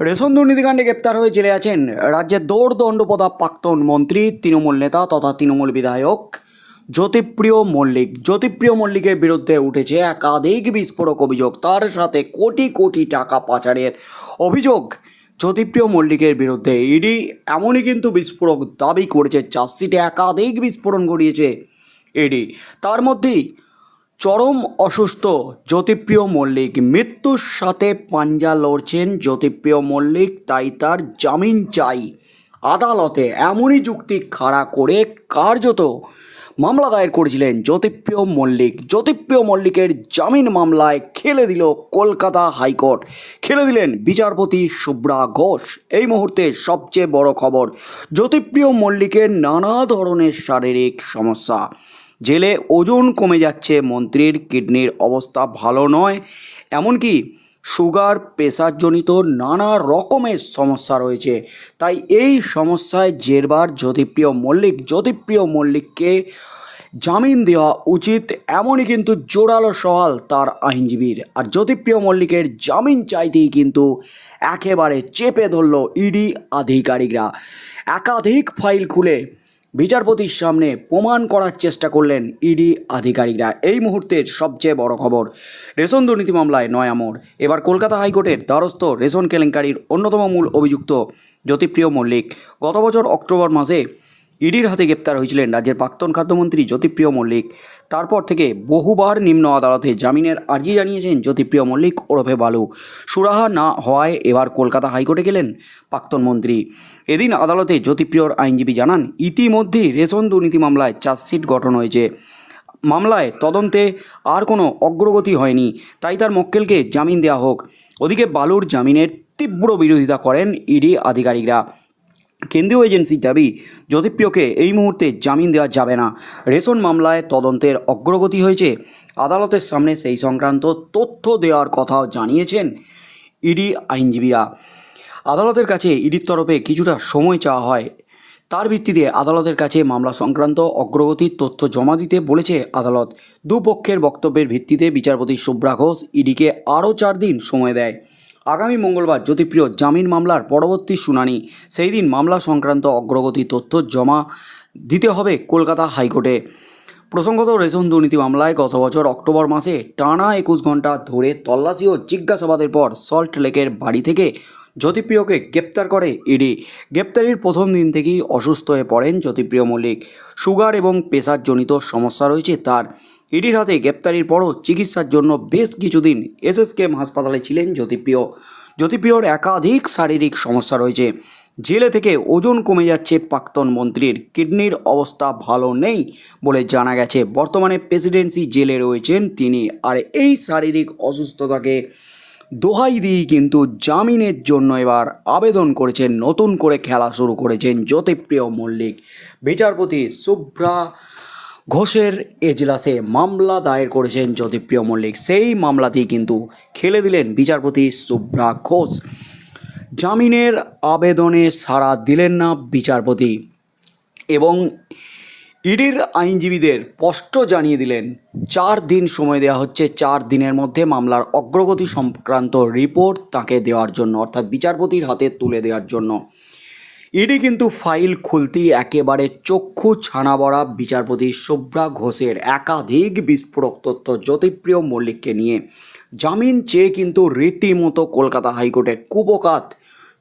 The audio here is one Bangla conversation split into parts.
রেশন দুর্নীতিকাণ্ডে গ্রেপ্তার হয়ে জেলে আছেন রাজ্যের দৌড় দণ্ডপদা প্রাক্তন মন্ত্রী, তৃণমূল নেতা তথা তৃণমূল বিধায়ক জ্যোতিপ্রিয় মল্লিক। জ্যোতিপ্রিয় মল্লিকের বিরুদ্ধে উঠেছে একাধিক বিস্ফোরক অভিযোগ। তার সাথে কোটি কোটি টাকা পাচারের অভিযোগ জ্যোতিপ্রিয় মল্লিকের বিরুদ্ধে। ইডি এমনই কিন্তু বিস্ফোরক দাবি করেছে। চার্জশিটে একাধিক বিস্ফোরণ ঘটিয়েছে ইডি। তার মধ্যেই চরম অসুস্থ জ্যোতিপ্রিয় মল্লিক। মৃত্যুর সাথে পাঞ্জা লড়ছেন জ্যোতিপ্রিয় মল্লিক, তাই তার জামিন চাই। আদালতে এমনই যুক্তি খাড়া করে কার্যত মামলা দায়ের করেছিলেন জ্যোতিপ্রিয় মল্লিক। জ্যোতিপ্রিয় মল্লিকের জামিন মামলায় খেলে দিল কলকাতা হাইকোর্ট। খেলে দিলেন বিচারপতি শুভ্রা ঘোষ। এই মুহূর্তে সবচেয়ে বড় খবর, জ্যোতিপ্রিয় মল্লিকের নানা ধরনের শারীরিক সমস্যা। জেলে ওজন কমে যাচ্ছে, মন্ত্রীর কিডনির অবস্থা ভালো নয়। এমনকি সুগার প্রেসারজনিত নানা রকমের সমস্যা রয়েছে। তাই এই সমস্যায় জেরবার জ্যোতিপ্রিয় মল্লিক, জ্যোতিপ্রিয় মল্লিককে জামিন দেওয়া উচিত এমনই কিন্তু জোরালো সওয়াল তার আইনজীবীর। আর জ্যোতিপ্রিয় মল্লিকের জামিন চাইতেই কিন্তু একেবারে চেপে ধরল ইডি আধিকারিকরা। একাধিক ফাইল খুলে বিচারপতির সামনে প্রমাণ করার চেষ্টা করলেন ইডি আধিকারিকরা। এই মুহূর্তের সবচেয়ে বড় খবর, রেশন দুর্নীতি মামলায় নয় আমর। এবার কলকাতা হাইকোর্টের দ্বারস্থ রেশন কেলেঙ্কারির অন্যতম মূল অভিযুক্ত জ্যোতিপ্রিয় মল্লিক। গত বছর অক্টোবর মাসে ইডির হাতে গ্রেপ্তার হয়েছিলেন রাজ্যের প্রাক্তন খাদ্যমন্ত্রী জ্যোতিপ্রিয় মল্লিক। তারপর থেকে বহুবার নিম্ন আদালতে জামিনের আর্জি জানিয়েছেন জ্যোতিপ্রিয় মল্লিক, ওরফে বালু। সুরাহা না হওয়ায় এবার কলকাতা হাইকোর্টে গেলেন প্রাক্তন মন্ত্রী। এদিন আদালতে জ্যোতিপ্রিয়র আইনজীবী জানান, ইতিমধ্যেই রেশন দুর্নীতি মামলায় চার্জশিট গঠন হয়েছে। মামলায় তদন্তে আর কোনো অগ্রগতি হয়নি, তাই তার মক্কেলকে জামিন দেওয়া হোক। ওদিকে বালুর জামিনের তীব্র বিরোধিতা করেন ইডি আধিকারিকরা। কেন্দ্রীয় এজেন্সির দাবি, জ্যোতিপ্রিয়কে এই মুহূর্তে জামিন দেওয়া যাবে না। রেশন মামলায় তদন্তের অগ্রগতি হয়েছে। আদালতের সামনে সেই সংক্রান্ত তথ্য দেওয়ার কথাও জানিয়েছেন ইডি আইনজীবীরা। আদালতের কাছে ইডির তরফে কিছুটা সময় চাওয়া হয়। তার ভিত্তিতে আদালতের কাছে মামলা সংক্রান্ত অগ্রগতির তথ্য জমা দিতে বলেছে আদালত। দুপক্ষের বক্তব্যের ভিত্তিতে বিচারপতি শুভ্রা ঘোষ ইডিকে আরও চার দিন সময় দেয়। আগামী মঙ্গলবার জ্যোতিপ্রিয় জামিন মামলার পরবর্তী শুনানি। সেই দিন মামলা সংক্রান্ত অগ্রগতি তথ্য জমা দিতে হবে কলকাতা হাইকোর্টে। প্রসঙ্গত রেশন দুর্নীতি মামলায় গত বছর অক্টোবর মাসে টানা একুশ ঘণ্টা ধরে তল্লাশি ও জিজ্ঞাসাবাদের পর সল্ট লেকের বাড়ি থেকে জ্যোতিপ্রিয়কে গ্রেপ্তার করে ইডি। গ্রেপ্তারির প্রথম দিন থেকেই অসুস্থ হয়ে পড়েন জ্যোতিপ্রিয় মল্লিক। সুগার এবং প্রেসারজনিত সমস্যা রয়েছে তার। ইডির হাতে গ্রেপ্তারির পরও চিকিৎসার জন্য বেশ কিছুদিন এসএসকেএম হাসপাতালে ছিলেন জ্যোতিপ্রিয়। জ্যোতিপ্রিয়র একাধিক শারীরিক সমস্যা রয়েছে। জেলে থেকে ওজন কমে যাচ্ছে প্রাক্তন মন্ত্রীর। কিডনির অবস্থা ভালো নেই বলে জানা গেছে। বর্তমানে প্রেসিডেন্সি জেলে রয়েছেন তিনি। আর এই শারীরিক অসুস্থতাকে দোহাই দিয়েই কিন্তু জামিনের জন্য এবার আবেদন করেছেন। নতুন করে খেলা শুরু করেছেন জ্যোতিপ্রিয় মল্লিক। বিচারপতি শুভ্রা ঘোষের এজলাসে মামলা দায়ের করেছেন জ্যোতিপ্রিয় মল্লিক। সেই মামলাতেই কিন্তু খেলে দিলেন বিচারপতি শুভ্রা ঘোষ। জামিনের আবেদনে সাড়া দিলেন না বিচারপতি এবং ইডির আইনজীবীদের স্পষ্ট জানিয়ে দিলেন, চার দিন সময় দেওয়া হচ্ছে, চার দিনের মধ্যে মামলার অগ্রগতি সংক্রান্ত রিপোর্ট তাকে দেওয়ার জন্য, অর্থাৎ বিচারপতির হাতে তুলে দেওয়ার জন্য। ইডি কিন্তু ফাইল খুলতেই একেবারে চক্ষু ছানা বড়া বিচারপতি শুভ্রা ঘোষের একাধিক বিস্ফোরক তথ্য জ্যোতিপ্রিয় মল্লিককে নিয়ে। জামিন চেয়ে কিন্তু রীতিমতো কলকাতা হাইকোর্টে কুপকাত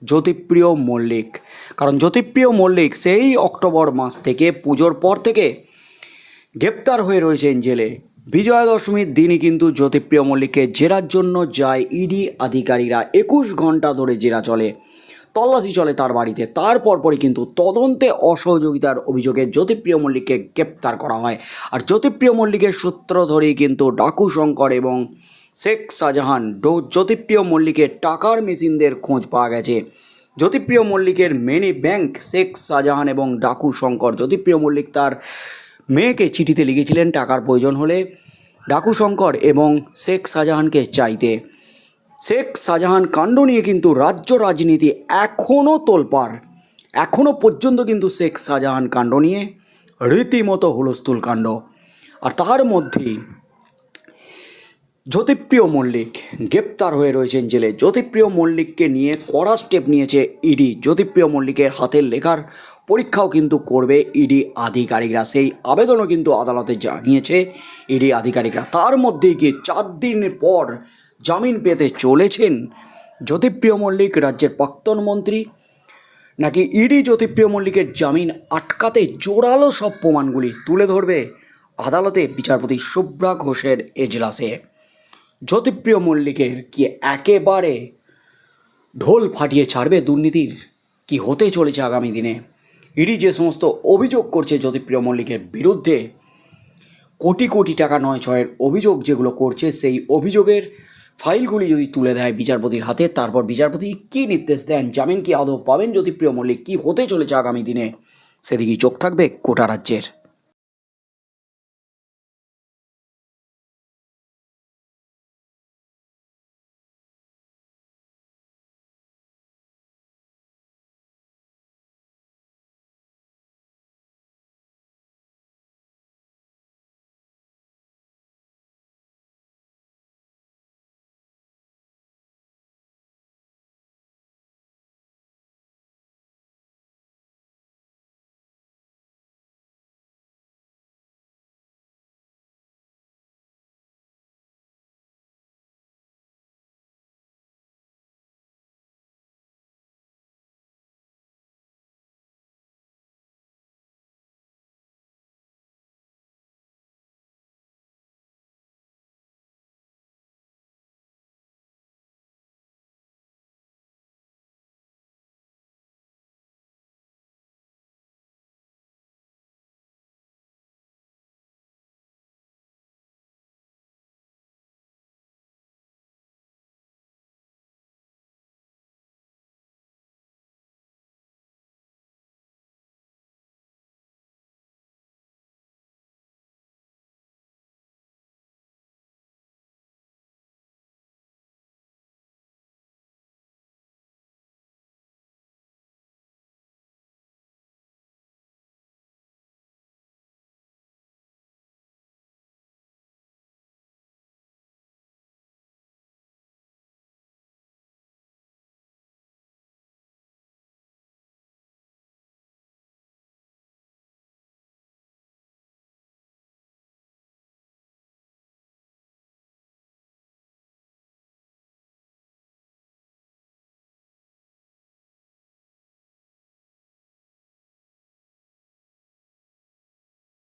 জ্যোতিপ্রিয় মল্লিক। কারণ জ্যোতিপ্রিয় মল্লিক সেই অক্টোবর মাস থেকে পুজোর পর থেকে গ্রেপ্তার হয়ে রয়েছেন জেলে। বিজয়া দশমীর দিনই কিন্তু জ্যোতিপ্রিয় মল্লিককে জেরার জন্য যায় ইডি আধিকারিকরা। একুশ ঘণ্টা ধরে জেরা চলে। তল্লাশি চলে তার বাড়িতে। তারপর পরই কিন্তু তদন্তে অসহযোগিতার অভিযোগে জ্যোতিপ্রিয় মল্লিককে গ্রেপ্তার করা হয়। আর জ্যোতিপ্রিয় মল্লিকের সূত্র ধরেই কিন্তু ডাকু শঙ্কর এবং শেখ শাহজাহান ডো- জ্যোতিপ্রিয় মল্লিকের টাকার মেশিনদের খোঁজ পাওয়া গেছে। জ্যোতিপ্রিয় মল্লিকের মেনি ব্যাংক শেখ শাহজাহান এবং ডাকু শঙ্কর জ্যোতিপ্রিয় মল্লিক তার মেয়েকে চিঠিতে লিখেছিলেন, টাকার প্রয়োজন হলে ডাকু শঙ্কর এবং শেখ শাহজাহানকে চাইতে। শেখ শাহজাহান কাণ্ড নিয়ে কিন্তু রাজ্য রাজনীতি এখনও তোলপাড়। এখনও পর্যন্ত কিন্তু শেখ শাহজাহান কাণ্ড নিয়ে রীতিমতো হুলস্থুল কাণ্ড। আর তার মধ্যেই জ্যোতিপ্রিয় মল্লিক গ্রেপ্তার হয়ে রয়েছেন জেলে। জ্যোতিপ্রিয় মল্লিককে নিয়ে কড়া স্টেপ নিয়েছে ইডি। জ্যোতিপ্রিয় মল্লিকের হাতের লেখার পরীক্ষাও কিন্তু করবে ইডি আধিকারিকরা। সেই আবেদনও কিন্তু আদালতে জানিয়েছে ইডি আধিকারিকরা। তার মধ্যেই গিয়ে চার দিন পর জামিন পেতে চলেছেন জ্যোতিপ্রিয় মল্লিক, রাজ্যের প্রাক্তন মন্ত্রী। নাকি ইডি জ্যোতিপ্রিয় মল্লিকের জামিন আটকাতে জোরালো সব প্রমাণগুলি তুলে ধরবে আদালতে বিচারপতি শুভ্রা ঘোষের এজলাসে। জ্যোতিপ্রিয় মল্লিকের কি একেবারে ঢোল ফাটিয়ে ছাড়বে দুর্নীতির? কি হতে চলেছে আগামী দিনে? ইডি যে সমস্ত অভিযোগ করছে জ্যোতিপ্রিয় মল্লিকের বিরুদ্ধে, কোটি কোটি টাকা নয় ছয়ের অভিযোগ যেগুলো করছে, সেই অভিযোগের ফাইলগুলি যদি তুলে দেয় বিচারপতির হাতে, তারপর বিচারপতি কি নির্দেশ দেন, জামিন কি আদৌ পাবেন, জ্যোতিপ্রিয় মল্লিক, কী হতে চলেছে আগামী দিনে? সেদিকেই চোখ থাকবে কোটা রাজ্যের।